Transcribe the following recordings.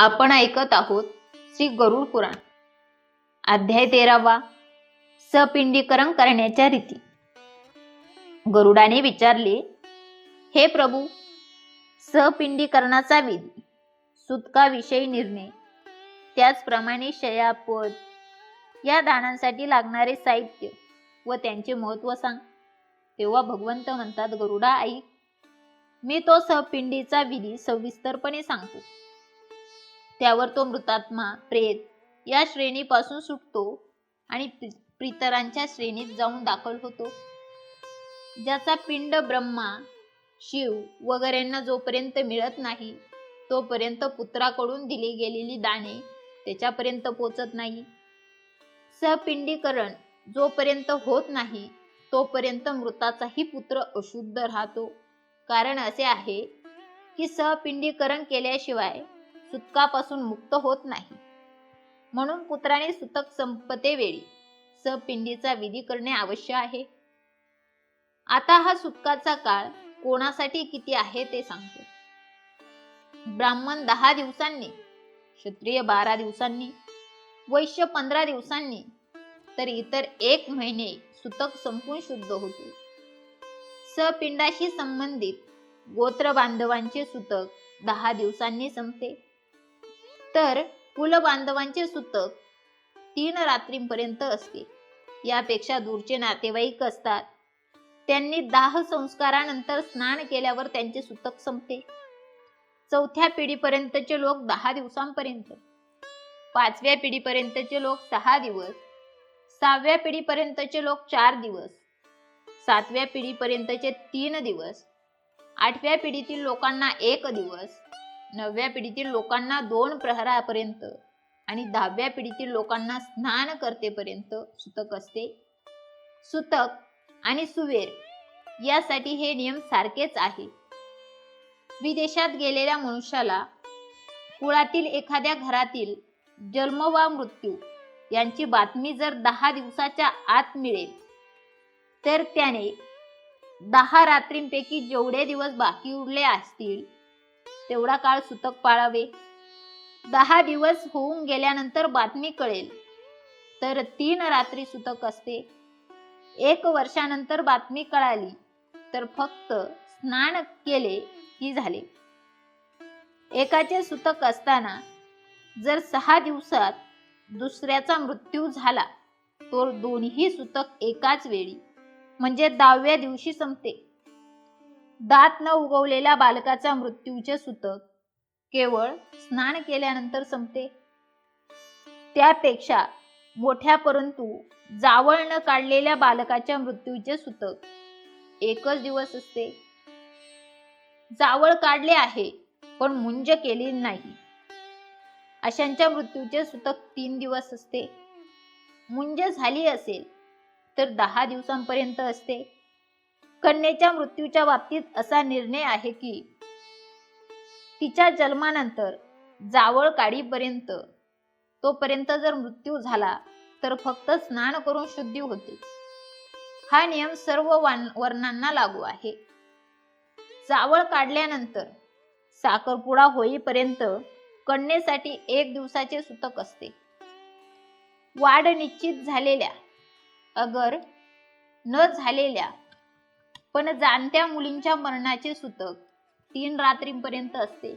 आपण ऐकत आहोत श्री गरुड पुराण. अध्याय तेरावा. सपिंडीकरण करण्याच्या रीती. गरुडाने विचारले हे प्रभू सपिंडीकरणाचा विधी सुतकाविषयी निर्णय. त्याचप्रमाणे शयापद या दानांसाठी लागणारे साहित्य व त्यांचे महत्त्व सांग. तेव्हा भगवंत म्हणतात गरुडा ऐक मी तो सपिंडीचा विधी सविस्तरपणे सांगतो. त्यावर तो मृतात्मा प्रेत या श्रेणीपासून सुटतो आणि प्रि- प्रितरांच्या श्रेणीत जाऊन दाखल होतो. ज्याचा पिंड ब्रह्मा शिव वगैरेंना जोपर्यंत मिळत नाही तोपर्यंत पुत्राकडून दिली गेलेली दाणे त्याच्यापर्यंत पोचत नाही. सपिंडीकरण जोपर्यंत होत नाही तोपर्यंत मृताचाही पुत्र अशुद्ध राहतो. कारण असे आहे की सहपिंडीकरण केल्याशिवाय सुतकापासून मुक्त होत नाही. म्हणून पुत्राने सुतक संपतेवेळी सपिंडीचा विधी करणे आवश्यक आहे. आता हा सुतकाचा काळ कोणासाठी किती आहे ते सांगतो. ब्राह्मण दहा दिवसांनी क्षत्रिय बारा दिवसांनी वैश्य पंधरा दिवसांनी तर इतर एक महिने सुतक संपून शुद्ध होतो. सपिंडाशी संबंधित गोत्र बांधवांचे सुतक दहा दिवसांनी संपते. तर कुलबांधवांचे सुतक तीन रात्रींपर्यंत असते. यापेक्षा दूरचे नातेवाईक असतात. त्यांनी दाह संस्कारानंतर स्नान केल्यावर त्यांचे सुतक संपते. चौथ्या पिढीपर्यंतचे लोक दहा दिवसांपर्यंत. पाचव्या पिढीपर्यंतचे लोक सहा दिवस. सहाव्या पिढीपर्यंतचे लोक चार दिवस. सातव्या पिढीपर्यंतचे तीन दिवस. आठव्या पिढीतील लोकांना एक दिवस. नवव्या पिढीतील लोकांना दोन प्रहरापर्यंत आणि दहाव्या पिढीतील लोकांना स्नान करतेपर्यंत सुतक असते. सुतक आणि सुवेर यासाठी हे नियम सारखेच आहे विदेशात गेलेल्या मनुष्याला कुळातील एखाद्या घरातील जन्म वा मृत्यू यांची बातमी जर दहा दिवसाच्या आत मिळेल तर त्याने दहा रात्रींपैकी जेवढे दिवस बाकी उरले असतील तेवढा काळ सुतक पाळावे. दहा दिवस होऊन गेल्यानंतर बातमी कळेल. तर तीन रात्री सुतक असते. एक वर्षानंतर बातमी कळाली तर फक्त स्नान केले की झाले. एकाचे सुतक असताना जर सहा दिवसात दुसऱ्याचा मृत्यू झाला तर दोन्ही सुतक एकाच वेळी म्हणजे दहाव्या दिवशी संपते. दात न उगवलेल्या बालकाचा मृत्यूचे सुतक. केवळ स्नान केल्यानंतर संपते. त्यापेक्षा मोठ्या परंतु जावळ न काढलेल्या बालकाच्या मृत्यूचे सुतक. एकच दिवस असते. जावळ काढले आहे पण मुंज केली नाही. अशांच्या मृत्यूचे सुतक तीन दिवस असते. मुंज झाली असेल तर दहा दिवसांपर्यंत असते. कन्येच्या मृत्यूच्या बाबतीत असा निर्णय आहे की तिच्या जन्मानंतर जावळ काढीपर्यंत तोपर्यंत जर मृत्यू झाला तर फक्त स्नान करून शुद्धी होते. हा नियम सर्व वर्णांना लागू आहे. जावळ काढल्यानंतर साखरपुडा होईपर्यंत कन्येसाठी एक दिवसाचे सुतक असते. वाढ निश्चित झालेल्या अगर न झालेल्या पण जाणत्या मुलींच्या मरणाचे सुतक तीन रात्रींपर्यंत असते.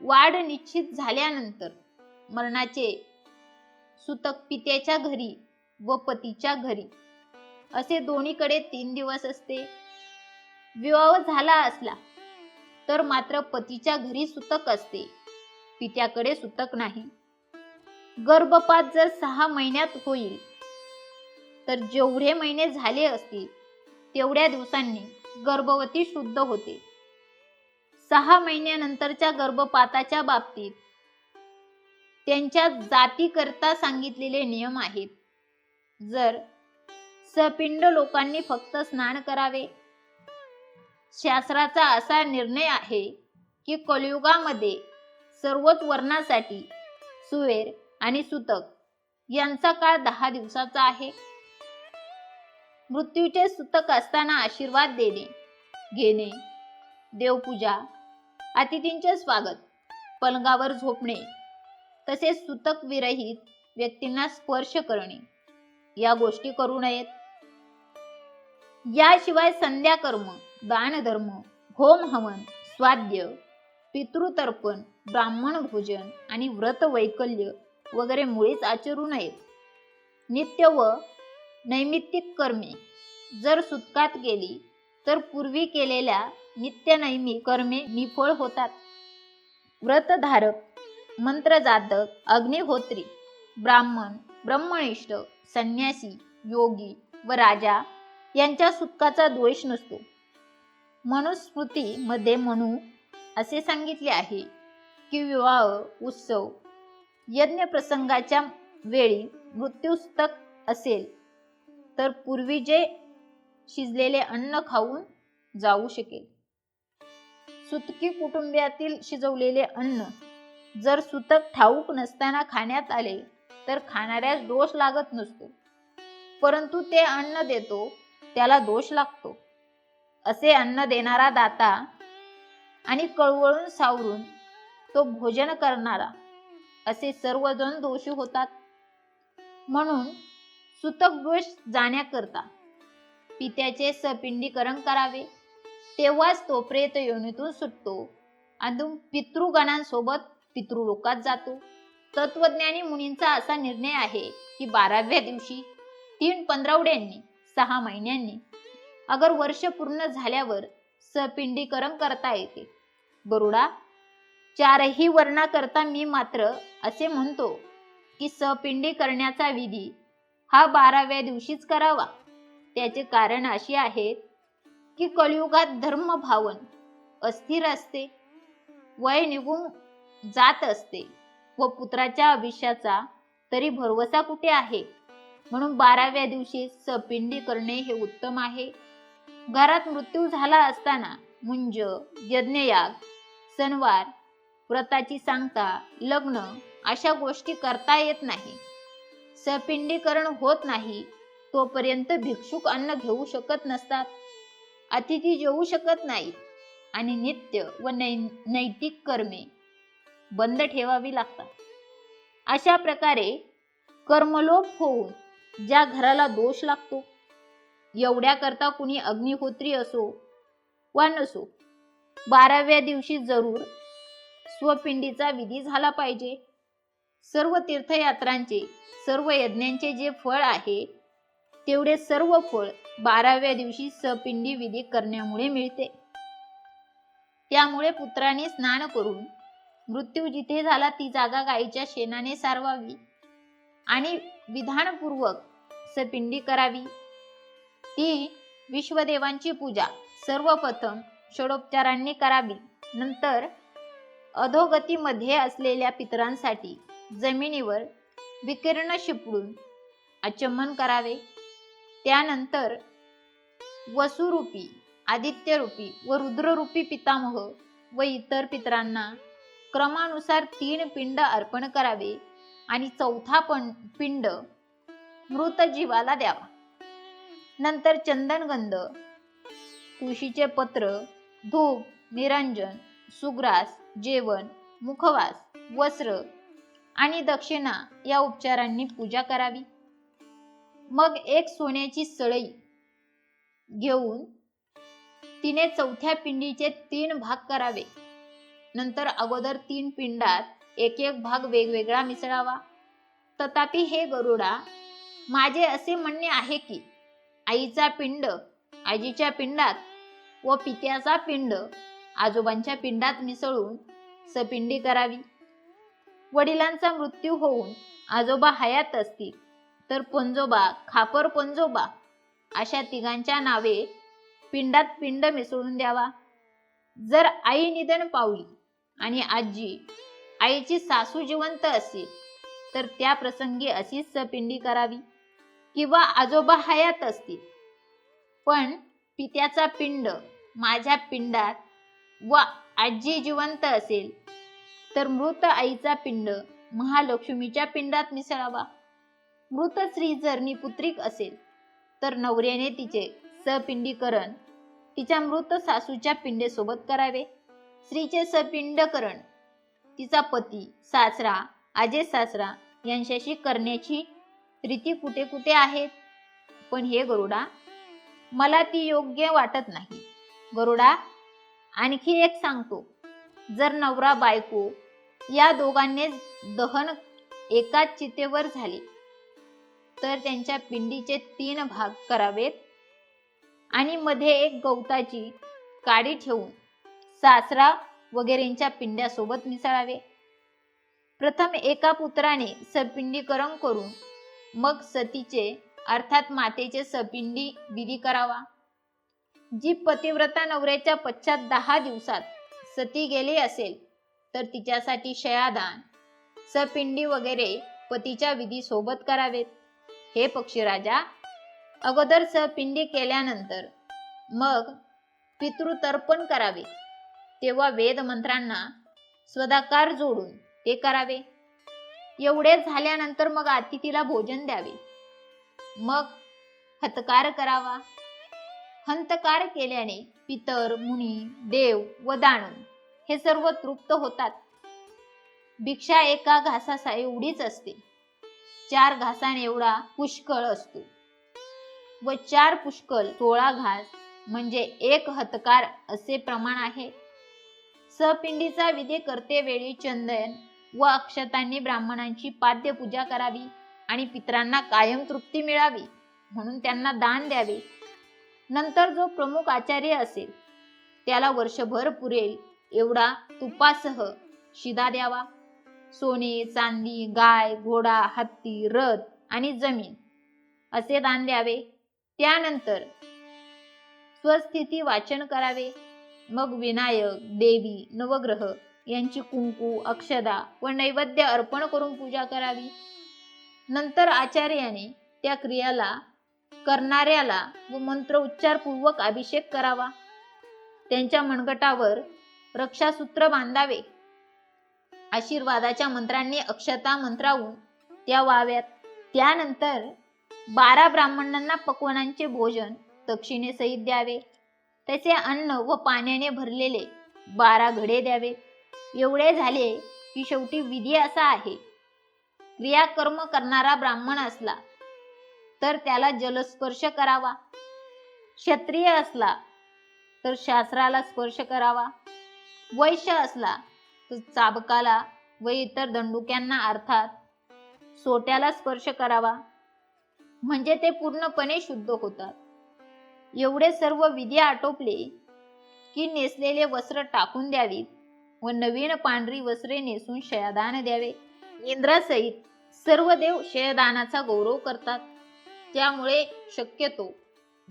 वाढ निश्चित झाल्यानंतर मरणाचे सुतक पित्याच्या घरी व पतीच्या घरी. असे दोन्हीकडे तीन दिवस असते. विवाह झाला असला तर मात्र पतीच्या घरी सुतक असते. पित्याकडे सुतक नाही. गर्भपात जर सहा महिन्यात होईल तर जेवढे महिने झाले असतील तेवढ्या दिवसांनी गर्भवती शुद्ध होते. सहा महिन्यानंतरच्या गर्भपाताच्या बाबतीत त्यांच्या जातीकरता सांगितलेले नियम आहेत. जर सपिंड लोकांनी फक्त स्नान करावे शास्त्राचा असा निर्णय आहे की कलियुगामध्ये सर्वच वर्णासाठी सुवेर आणि सुतक यांचा काळ दहा दिवसाचा आहे. मृत्यूचे सुतक असताना आशीर्वाद देणे घेणे देवपूजा अतिथींचे स्वागत पलंगावर झोपणे तसेच सुतक विरहित व्यक्तींना स्पर्श करणे या गोष्टी करू नयेत. याशिवाय संध्याकर्म दानधर्म होम हवन स्वाद्य पितृतर्पण ब्राह्मण भोजन आणि व्रत वैकल्य वगैरे मुळीच आचरू नयेत. नित्य व नैमित्तिक कर्मे. जर सुतकात गेली तर पूर्वी केलेल्या नित्यनैमी कर्मे निफळ होतात. व्रतधारक मंत्रजातक अग्निहोत्री ब्राह्मण ब्रह्मनिष्ठ संन्यासी योगी व राजा यांच्या सुतकाचा द्वेष नसतो. मनुस्मृतीमध्ये म्हणू असे सांगितले आहे की विवाह उत्सव यज्ञ प्रसंगाच्या वेळी मृत्यूस्तक असेल. तर पूर्वी जे शिजलेले अन्न खाऊन जाऊ शकेल. सुतकी कुटुंबातील शिजवलेले अन्न जर सुतक ठाऊक नसताना खाण्यात आले तर खाणाऱ्यास दोष लागत नसतो. परंतु ते अन्न देतो त्याला दोष लागतो. असे अन्न देणारा दाता आणि कळवळून सावरून तो भोजन करणारा असे सर्वजण दोषी होतात. म्हणून सुतकदोष जाण्याकरता पित्याचे सपिंडीकरण करावे. तेव्हाच तो प्रेत योनीतून सुटतो. आणि पितृगणांसोबत पितृलोकात जातो. तत्वज्ञानी मुनींचा असा निर्णय आहे की बाराव्या दिवशी तीन पंधरावड्यांनी सहा महिन्यांनी अगर वर्ष पूर्ण झाल्यावर सपिंडीकरण करता येते. गरुडा चारही वर्णा करता मी मात्र असे म्हणतो की सपिंडी करण्याचा विधी हा बाराव्या दिवशीच करावा. त्याचे कारण असे आहेत की कलियुगात धर्म भावन अस्थिर असते. वय निघून जात असते व पुत्राच्या आयुष्याचा तरी भरवसा कुठे आहे? म्हणून बाराव्या दिवशी सपिंडी करणे हे उत्तम आहे. घरात मृत्यू झाला असताना मुंज यज्ञयाग सणवार व्रताची सांगता लग्न अशा गोष्टी करता येत नाही. सपिंडीकरण होत नाही तोपर्यंत भिक्षुक अन्न घेऊ शकत नसतात. अतिथी जेवू शकत नाही आणि नित्य व नै नैतिक कर्मे बंद ठेवावी लागतात. अशा प्रकारे कर्मलोप होऊन ज्या घराला दोष लागतो एवढ्याकरता कुणी अग्निहोत्री असो वा नसो बाराव्या दिवशी जरूर स्वपिंडीचा विधी झाला पाहिजे. सर्व तीर्थयात्रांचे सर्व यज्ञांचे जे फळ आहे तेवढे सर्व फळ बाराव्या दिवशी सपिंडी विधी करण्यामुळे मिळते. त्यामुळे पुत्राने स्नान करून मृत्यू जिथे झाला ती जागा गायीच्या शेणाने सारवावी आणि विधानपूर्वक सपिंडी करावी. ती विश्वदेवांची पूजा सर्वप्रथम षडोपचारांनी करावी. नंतर अधोगतीमध्ये असलेल्या पितरांसाठी जमिनीवर विकिरण शिपडून आचमन करावे. त्यानंतर वसुरूपी आदित्यरूपी व रुद्ररूपी पितामह व इतर पितरांना क्रमानुसार तीन पिंड अर्पण करावे आणि चौथा पण पिंड मृत जीवाला द्यावा. नंतर चंदनगंध तुळशीचे पत्र धूप निरंजन सुग्रास जेवण मुखवास वस्त्र आणि दक्षिणा या उपचारांनी पूजा करावी. मग एक सोन्याची सळई घेऊन तिने चौथ्या पिंडीचे तीन भाग करावे. नंतर अगोदर तीन पिंडात एक एक भाग वेगवेगळा मिसळावा. तथापि हे गरुडा माझे असे म्हणणे आहे की आईचा पिंड आजीच्या पिंडात व पित्याचा पिंड आजोबांच्या पिंडात मिसळून सपिंडी करावी. वडिलांचा मृत्यू होऊन आजोबा हयात असतील तर पंजोबा खापर पंजोबा अशा तिघांच्या नावे पिंडात पिंड मिसळून द्यावा. जर आई निधन पावली आणि आजी आईची सासू जिवंत असेल तर त्या प्रसंगी अशीच सपिंडी करावी किंवा आजोबा हयात असतील. पण पित्याचा पिंड माझ्या पिंडात व आजी जिवंत असेल. तर मृत आईचा पिंड महालक्ष्मीच्या पिंडात मिसळावा. मृत स्त्री जर निपुत्रिक असेल. तर नवऱ्याने तिचे सपिंडीकरण तिच्या मृत सासूच्या पिंडेसोबत करावे. स्त्रीचे सपिंडकरण तिचा पती सासरा आजे सासरा यांच्याशी करण्याची रीती कुठे कुठे आहेत? पण हे गरुडा मला ती योग्य वाटत नाही. गरुडा आणखी एक सांगतो. जर नवरा बायको या दोघांनी दहन एकाच चितेवर झाले तर त्यांच्या पिंडीचे तीन भाग करावेत आणि मध्ये एक गवताची काडी ठेवून सासरा वगैरेंच्या पिंड्यासोबत मिसळावे. प्रथम एका पुत्राने सपिंडीकरण करून मग सतीचे अर्थात मातेचे सपिंडी विधी करावा. जी पतिव्रता नवऱ्याच्या पश्चात दहा दिवसात सती गेली असेल तर तिच्यासाठी शयादान सपिंडी वगैरे पतीच्या विधी सोबत करावेत. हे पक्षीराजा अगोदर सपिंडी केल्यानंतर मग पितृतर्पण करावे. तेव्हा वेद मंत्रांना स्वदाकार जोडून ते करावे. एवढे झाल्यानंतर मग अतिथीला भोजन द्यावे. मग हतकार करावा. हंतकार केल्याने पितर मुनी देव व दानव हे सर्व तृप्त होतात. भिक्षा एका घासासा एवढीच असते. चार घासाने एवढा पुष्कळ असतो. व चार पुष्कळ सोळा घास म्हणजे एक हतकार असे प्रमाण आहे. सपिंडीचा विधी करते वेळी चंदन व अक्षतांनी ब्राह्मणांची पाद्य पूजा करावी आणि पितरांना कायम तृप्ती मिळावी म्हणून त्यांना दान द्यावे. नंतर जो प्रमुख आचार्य असेल त्याला वर्षभर पुरेल एवढा तुपासह शिदा द्यावा. सोने चांदी गाय घोडा हत्ती रथ आणि जमीन असे दान द्यावे. त्यानंतर स्वस्थिती वाचन करावे. मग विनायक देवी नवग्रह यांची कुंकू अक्षदा व नैवेद्य अर्पण करून पूजा करावी. नंतर आचार्याने त्या क्रियाला करणाऱ्याला व मंत्र उच्चारपूर्वक अभिषेक करावा. त्यांच्या मनगटावर रक्षासूत्र बांधावे. आशीर्वादाच्या मंत्रांनी अक्षता मंत्रावून त्या वाव्यात त्यानंतर बारा ब्राह्मणांना पकवानांचे भोजन दक्षिणेसहित द्यावे. त्याचे अन्न व पाण्याने भरलेले बारा घडे द्यावे. एवढे झाले की शेवटी विधी असा आहे. क्रियाकर्म करणारा ब्राह्मण असला तर त्याला जलस्पर्श करावा. क्षत्रिय असला तर शास्त्राला स्पर्श करावा. वैश्य असला तर चाबकाला व इतर दंडुक्यांना अर्थात सोट्याला स्पर्श करावा. म्हणजे ते पूर्णपणे शुद्ध होतात. एवढे सर्व विधी आटोपले की नेसलेले वस्त्र टाकून द्यावीत व नवीन पांढरी वस्त्रे नेसून शयदान द्यावे. इंद्रासहित सर्व देव शयदानाचा गौरव करतात. त्यामुळे शक्यतो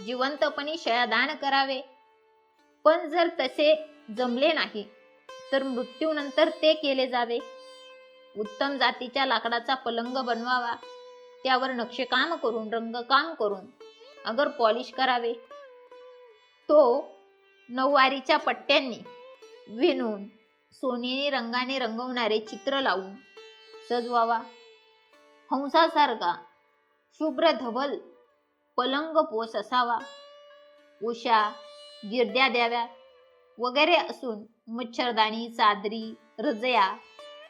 जिवंतपणी शयादान करावे. पण जर तसे जमले नाही तर मृत्यूनंतर ते केले जावे. उत्तम जातीच्या लाकडाचा पलंग बनवावा. त्यावर नक्षीकाम करून रंगकाम करून अगर पॉलिश करावे. तो नऊवारीच्या पट्ट्यांनी विणून सोनेरी रंगाने रंगवणारे चित्र लावून सजवावा. हंसासारखा शुभ्र धवल पलंग पोस असावा. उषा गिरद्या द्याव्या. वगैरे असून मच्छरदाणी चादरी रजया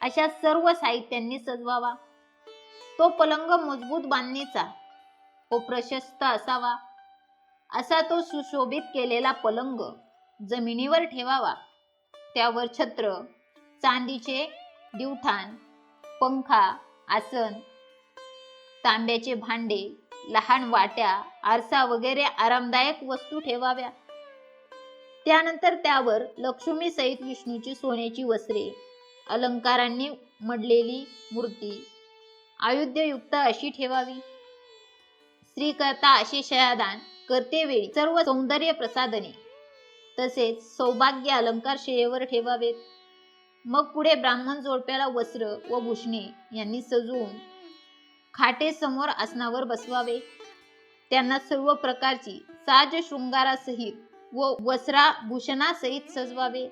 अशा सर्व साहित्यांनी सजवावा. तो पलंग मजबूत बांधणीचा व प्रशस्त असावा. असा तो सुशोभित केलेला पलंग जमिनीवर ठेवावा. त्यावर छत्र चांदीचे दिवठाण पंखा आसन तांब्याचे भांडे लहान वाट्या आरसा वगैरे आरामदायक वस्तू ठेवाव्या. त्यानंतर त्यावर लक्ष्मी सहित विष्णूची सोन्याची वस्त्रे अलंकारांनी मडलेली मूर्ती आयुध्ययुक्त अशी ठेवावी. स्त्रीकरता असे शयादान करतेवेळी सर्व सौंदर्य प्रसाधने तसेच सौभाग्य अलंकार शेयेवर ठेवावेत. मग पुढे ब्राह्मण जोडप्याला वस्त्र व भूषणे यांनी सजवून खाटे समोर आसनावर बसवावे. त्यांना सर्व प्रकारची साज शृंगारासहित व वस्त्राभूषणासहित सजवावे.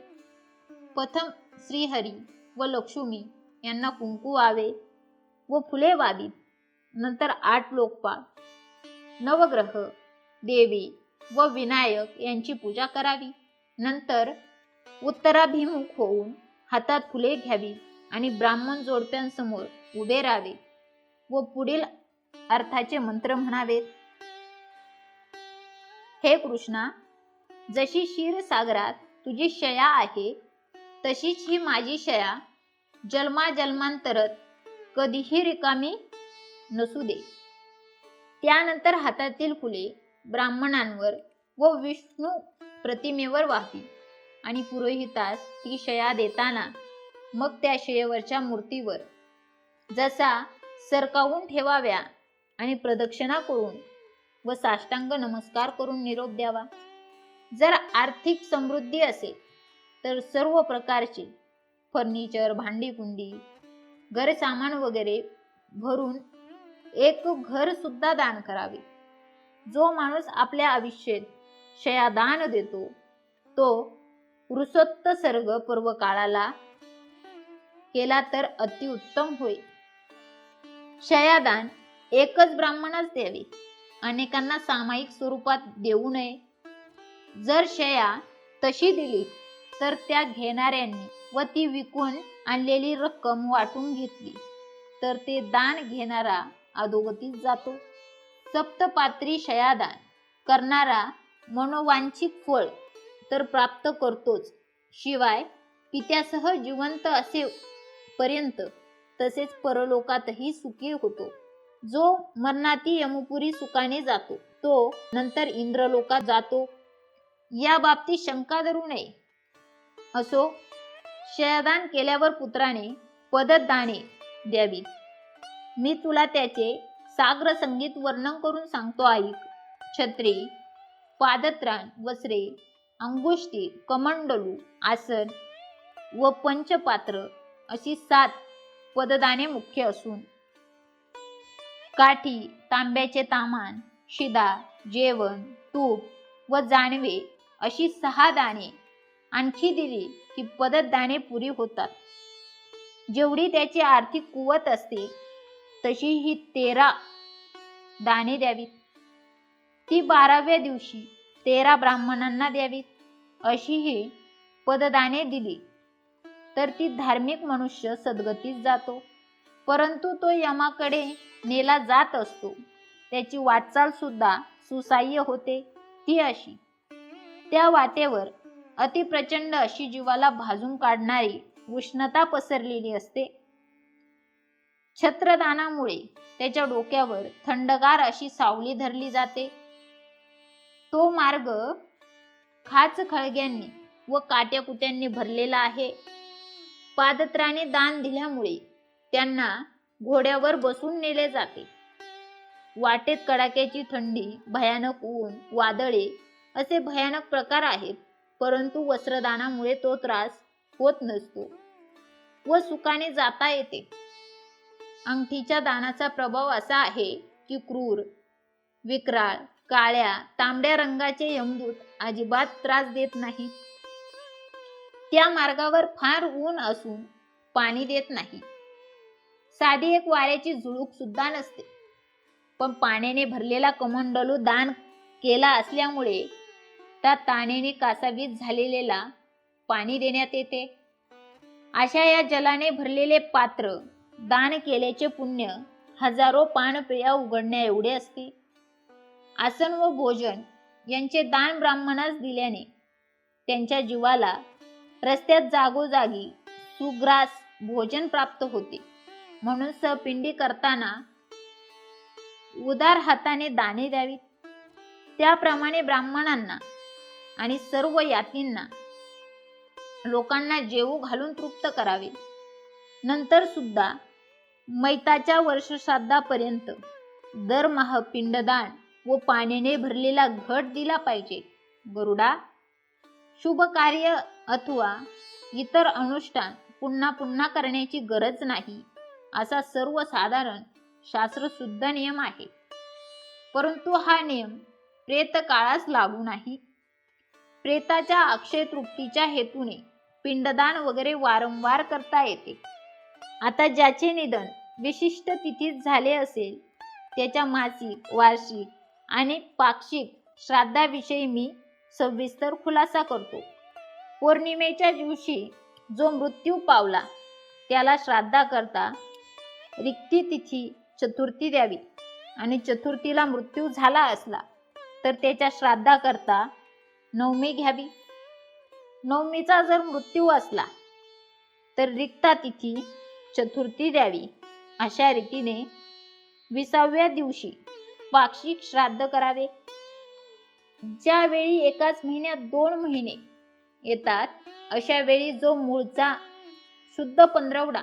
प्रथम श्रीहरी व लक्ष्मी यांना कुंकू वावे व फुले वावीत नंतर आठ लोकपाल नवग्रह देवी व विनायक यांची पूजा करावी. नंतर उत्तराभिमुख होऊन हातात फुले घ्यावी आणि ब्राह्मण जोडप्यांसमोर उभे राहावे. व पुढील अर्थाचे मंत्र म्हणावेत. हे कृष्णा जशी क्षीरसागरात तुझी शया आहे तशीच ही माझी शया जन्माजन्मांतरत कधीही रिकामी नसू दे. त्यानंतर हातातील फुले ब्राह्मणांवर व विष्णू प्रतिमेवर वाहवी आणि पुरोहितास ती शया देताना मग त्या शयेवरच्या मूर्तीवर जसा सरकावून ठेवाव्या आणि प्रदक्षिणा करून व साष्टांग नमस्कार करून निरोप द्यावा. जर आर्थिक समृद्धी असेल तर सर्व प्रकारचे फर्निचर भांडी कुंडी घर सामान वगैरे भरून एक घर सुद्धा दान करावे. जो माणूस आपल्या आयुष्यात शयादान देतो तो वृषोत्त सर्ग पूर्व काळाला केला तर अतिउत्तम होईल शयादान एकच ब्राह्मणास द्यावे. अनेकांना सामायिक स्वरूपात देऊ नये. जर शया तशी दिली तर त्या घेणाऱ्यांनी व ती विकून आणलेली रक्कम वाटून घेतली तर ते दान घेणारा अधोगतीत जातो. सप्तपात्री शयादान करणारा मनोवांछित फळ तर प्राप्त करतोच. शिवाय पित्यासह जिवंत असे पर्यंत तसेच परलोकातही सुखी होतो. जो मरणाती यमुपुरी सुखाने जातो तो नंतर इंद्रलोकात जातो. या बाबतीत शंका धरू नये. असो शयदान केल्यावर पुत्राने पददाने द्यावी. मी तुला त्याचे साग्र संगीत वर्णन करून सांगतो ऐक छत्री पादत्राण वस्त्रे अंगुष्टी कमंडलू आसन व पंचपात्र अशी सात पददाने मुख्य असून. काठी तांब्याचे तामान शिदा जेवण तूप व जानवे अशी सहा दाणे आणखी दिली की पददाने पुरी होतात. जेवढी त्याची आर्थिक कुवत असते तशी ही तेरा दाणे द्यावीत. ती बाराव्या दिवशी तेरा ब्राह्मणांना द्यावीत. अशी ही पददाने दिली. तर ती धार्मिक मनुष्य सद्गतीत जातो. परंतु तो यमाकडे नेला जात असतो. त्याची वाटचाल सुद्धा सुसाह्य होते. ती अशी. त्या वाटेवर अतिप्रचंड अशी जीवाला भाजून काढणारी उष्णता पसरलेली असते. छत्रदानामुळे त्याच्या डोक्यावर थंडगार अशी सावली धरली जाते. तो मार्ग खाच खळग्यांनी व काट्याकुट्यांनी भरलेला आहे. पादत्राने दान दिल्यामुळे त्यांना घोड्यावर बसून नेले जाते. वाटेत कडाक्याची थंडी भयानक ऊन वादळे असे भयानक प्रकार आहेत परंतु वस्त्रदानामुळे तो त्रास होत नसतो व सुखाने जाता येते. अंगठीच्या दानाचा प्रभाव असा आहे की क्रूर विक्राळ काळ्या तांबड्या रंगाचे यमदूत अजिबात त्रास देत नाही त्या मार्गावर फार ऊन असून पाणी देत नाही. साधी एक वाऱ्याची झुळूक सुद्धा नसते. पण पाण्याने भरलेला कमंडलू दान केला असल्यामुळे त्या ताणेने कासावीस झालेला पाणी देण्यात येते. अशा या जलाने भरलेले पात्र दान केल्याचे पुण्य हजारो पानपेया उघडण्या एवढे असते. आसन व भोजन यांचे दान ब्राह्मणास दिल्याने त्यांच्या जीवाला रस्त्यात जागोजागी सुग्रास भोजन प्राप्त होते. म्हणून सपिंडी करताना उदार हाताने दाणे द्यावीत. त्याप्रमाणे ब्राह्मणांना आणि सर्व यातींना लोकांना जेवू घालून तृप्त करावे. नंतर सुद्धा मैताच्या वर्षश्राद्धापर्यंत दरमहा पिंडदान व पाण्याने भरलेला घट दिला पाहिजे. गरुडा शुभ कार्य अथवा इतर अनुष्ठान पुन्हा पुन्हा करण्याची गरज नाही असा सर्वसाधारण शास्त्रशुद्ध नियम आहे. परंतु हा नियम प्रेत काळास लागू नाही. प्रेताच्या अक्षय तृप्तीच्या हेतूने पिंडदान वगैरे वारंवार करता येते. आता ज्याचे निधन विशिष्ट तिथीत झाले असेल त्याच्या मासिक वार्षिक आणि पाक्षिक श्राद्धाविषयी मी सविस्तर खुलासा करतो. पौर्णिमेच्या दिवशी जो मृत्यू पावला त्याला श्राद्धा करता रिक्ती तिथी चतुर्थी द्यावी. आणि चतुर्थीला मृत्यू झाला असला तर त्याच्या श्राद्धा करता नवमी घ्यावी. नवमीचा जर मृत्यू असला तर रिक्ता तिथी चतुर्थी द्यावी. अशा रीतीने विसाव्या दिवशी पाक्षिक श्राद्ध करावे. ज्यावेळी एकाच महिन्यात दोन महिने येतात. अशा वेळी जो मूळचा शुद्ध पंधरवडा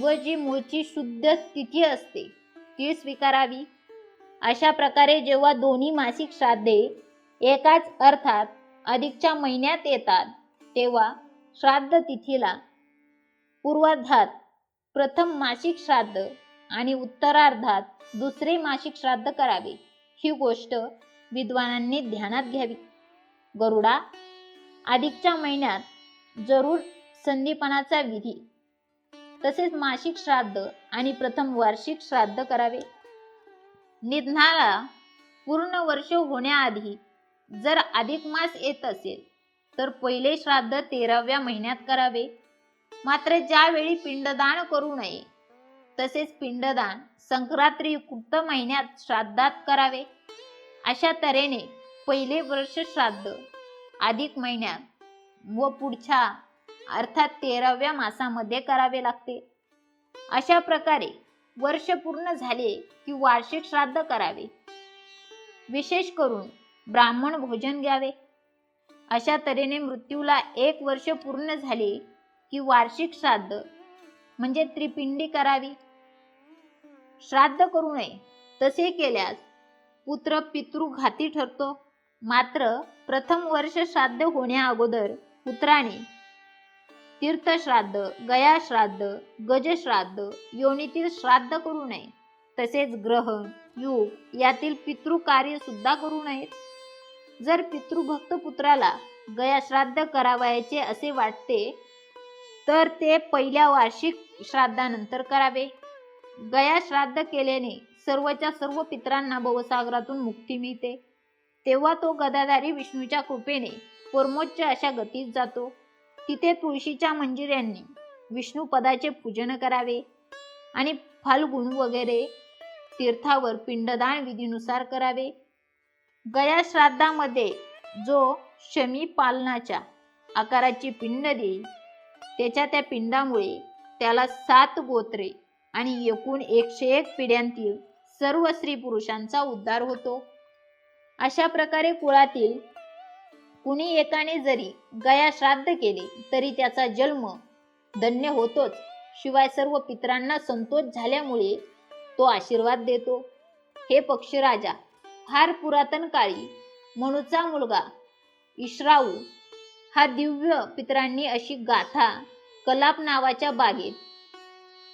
व जी मूळची शुद्ध तिथी असते ती स्वीकारावी. अशा प्रकारे जेव्हा दोन्ही मासिक श्राद्धे एकाच अर्थात अधिकच्या महिन्यात येतात तेव्हा श्राद्ध तिथीला पूर्वार्धात प्रथम मासिक श्राद्ध आणि उत्तरार्धात दुसरे मासिक श्राद्ध करावे. ही गोष्ट विद्वानांनी ध्यानात घ्यावी. गरुडा अधिकच्या महिन्यात जरूर संदीपनाचा विधी. तसेच मासिक श्राद्ध आणि प्रथम वार्षिक श्राद्ध करावे. निधनाला पूर्ण वर्ष होण्याआधी जर अधिक मास येत असेल तर पहिले श्राद्ध तेराव्या महिन्यात करावे. मात्र ज्यावेळी पिंडदान करू नये तसेच पिंडदान संक्रांतीयुक्त महिन्यात श्राद्धात करावे. अशा तऱ्हेने पहिले वर्ष श्राद्ध अधिक महिन्यात व पुढच्या अर्थात तेराव्या मासामध्ये करावे लागते. अशा प्रकारे वर्ष पूर्ण झाले की वार्षिक श्राद्ध करावे. विशेष करून ब्राह्मण भोजन घ्यावे. अशा तऱ्हेने मृत्यूला एक वर्ष पूर्ण झाले की वार्षिक श्राद्ध म्हणजे त्रिपिंडी करावी. श्राद्ध करू नये तसे केल्यास पुत्र पितृघाती ठरतो. मात्र प्रथम वर्ष श्राद्ध होण्या अगोदर पुत्राने तीर्थश्राद्ध गयाश्राद्ध गजश्राद्ध योनीतील श्राद्ध करू नये. तसेच ग्रहण युग यातील पितृकार्य सुद्धा करू नयेत. जर पितृभक्त पुत्राला गया श्राद्ध करावयाचे असे वाटते तर ते पहिल्या वार्षिक श्राद्धानंतर करावे. गया श्राद्ध केल्याने सर्वच्या सर्व पित्रांना भवसागरातून मुक्ती मिळते. तेव्हा तो गदाधारी विष्णूच्या कृपेने परमोच्च अशा गतीत जातो. तिथे तुळशीच्या मंजिऱ्यांनी विष्णू पदाचे पूजन करावे आणि फाल्गुन वगैरे तीर्थावर पिंडदान विधीनुसार करावे. गया श्राद्धामध्ये जो शमी पालनाच्या आकाराची पिंड देईल त्याच्या त्या पिंडामुळे त्याला सात गोत्रे आणि एकूण एकशे एक पिढ्यांतील सर्व स्त्री पुरुषांचा उद्धार होतो. अशा प्रकारे कुळातील कुणी एकाने जरी गया श्राद्ध केले तरी त्याचा जन्म धन्य होतोच. शिवाय सर्व पितरांना संतोष झाल्यामुळे तो आशीर्वाद देतो. हे पक्षराजा फार पुरातन काळी मनुचा मुलगा इश्राऊ हा दिव्य पितरांनी अशी गाथा कलाप नावाच्या बागेत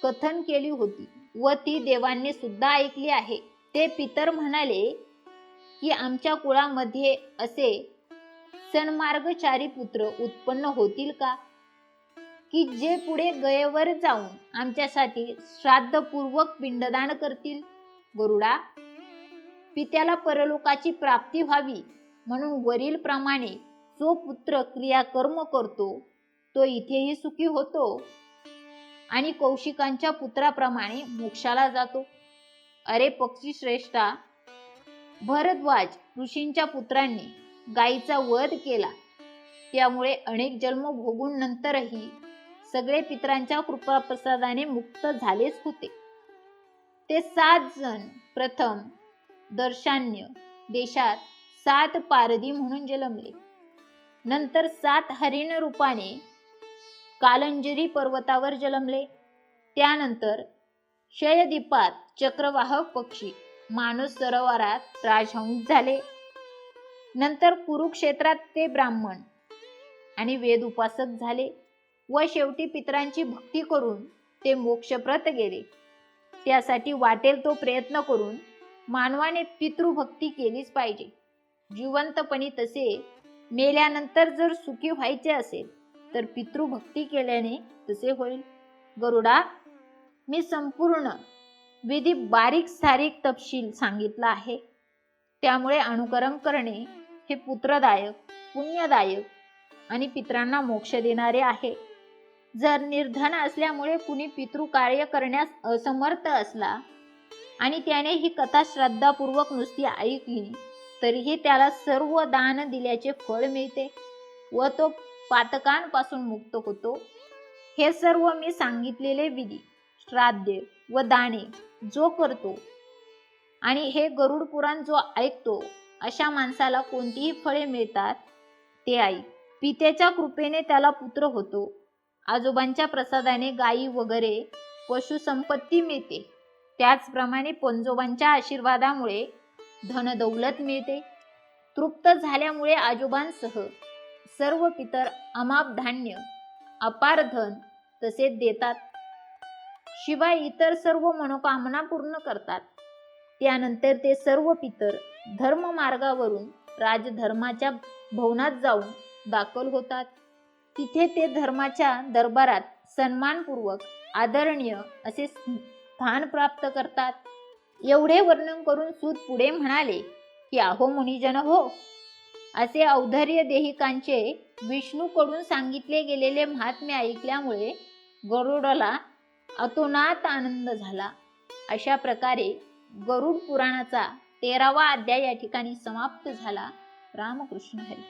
कथन केली होती व ती देवांनी सुद्धा ऐकली आहे. ते पितर म्हणाले की आमच्या कुळामध्ये असे सन्मार्गचारी पुत्र उत्पन्न होतील का? की जे पुढे गयेवर जाऊन आमच्यासाठी श्राद्धपूर्वक पिंडदान करतील? गरुडा पित्याला परलोकाची प्राप्ती व्हावी म्हणून वरील प्रमाणे जो पुत्र क्रियाकर्म करतो तो इथेही सुखी होतो आणि कौशिकांच्या पुत्राप्रमाणे मोक्षाला जातो. अरे पक्षी श्रेष्ठा भरद्वाज ऋषींच्या पुत्रांनी गायीचा वध केला. त्यामुळे अनेक जन्म भोगून नंतरही सगळे पितरांच्या कृपाप्रसादाने मुक्त झालेच होते. ते सात जण प्रथम दर्शान्य देशात सात पारधी म्हणून जन्मले. नंतर सात हरिण रूपाने कालंजरी पर्वतावर जन्मले. त्यानंतर शयदीपात चक्रवाहक पक्षी मानस सरोवरात राजहंस झाले. नंतर कुरुक्षेत्रात ते ब्राह्मण आणि वेद उपासक झाले व शेवटी पितरांची भक्ती करून ते मोक्षप्रत गेले. त्यासाठी वाटेल तो प्रयत्न करून मानवाने पितृभक्ती केलीच पाहिजे. जिवंतपणी तसे मेल्यानंतर जर सुखी व्हायचे असेल तर पितृभक्ती केल्याने तसे होईल. गरुडा मी संपूर्ण विधी बारीक सारीक तपशील सांगितला आहे. त्यामुळे अनुकरण करणे हे पुत्रदायक पुण्यदायक आणि पित्रांना मोक्ष देणारे आहे. जर निर्धन असल्यामुळे कुणी पितृ कार्य करण्यास असमर्थ असला आणि त्याने ही कथा श्रद्धापूर्वक नुसती ऐकली तरीही त्याला सर्व दान दिल्याचे फळ मिळते व तो पातकांपासून मुक्त होतो. हे सर्व मी सांगितलेले विधी श्राद्ध व दाणे जो करतो आणि हे गरुड पुराण जो ऐकतो अशा माणसाला कोणतीही फळे मिळतात ते आई. पित्याच्या कृपेने त्याला पुत्र होतो. आजोबांच्या प्रसादाने गायी वगैरे पशुसंपत्ती मिळते. त्याचप्रमाणे पंजोबांच्या आशीर्वादामुळे धनदौलत मिळते. तृप्त झाल्यामुळे आजोबांसह सर्व पितर अमाप धान्य अपार धन तसेच देतात. शिवाय इतर सर्व मनोकामना पूर्ण करतात. त्यानंतर ते सर्व पितर धर्म मार्गावरून राजधर्माच्या भवनात जाऊन दाखल होतात. तिथे ते धर्माच्या दरबारात सन्मानपूर्वक आदरणीय असे स्थान प्राप्त करतात. एवढे वर्णन करून सूत पुढे म्हणाले की अहो मुनिजन हो असे औदार्य देहिकांचे विष्णूकडून सांगितले गेलेले महात्म्य ऐकल्यामुळे गरुडाला अतोनात आनंद झाला. अशा प्रकारे गरुड पुराणाचा तेरावा अध्याय या ठिकाणी समाप्त झाला. रामकृष्ण हरी.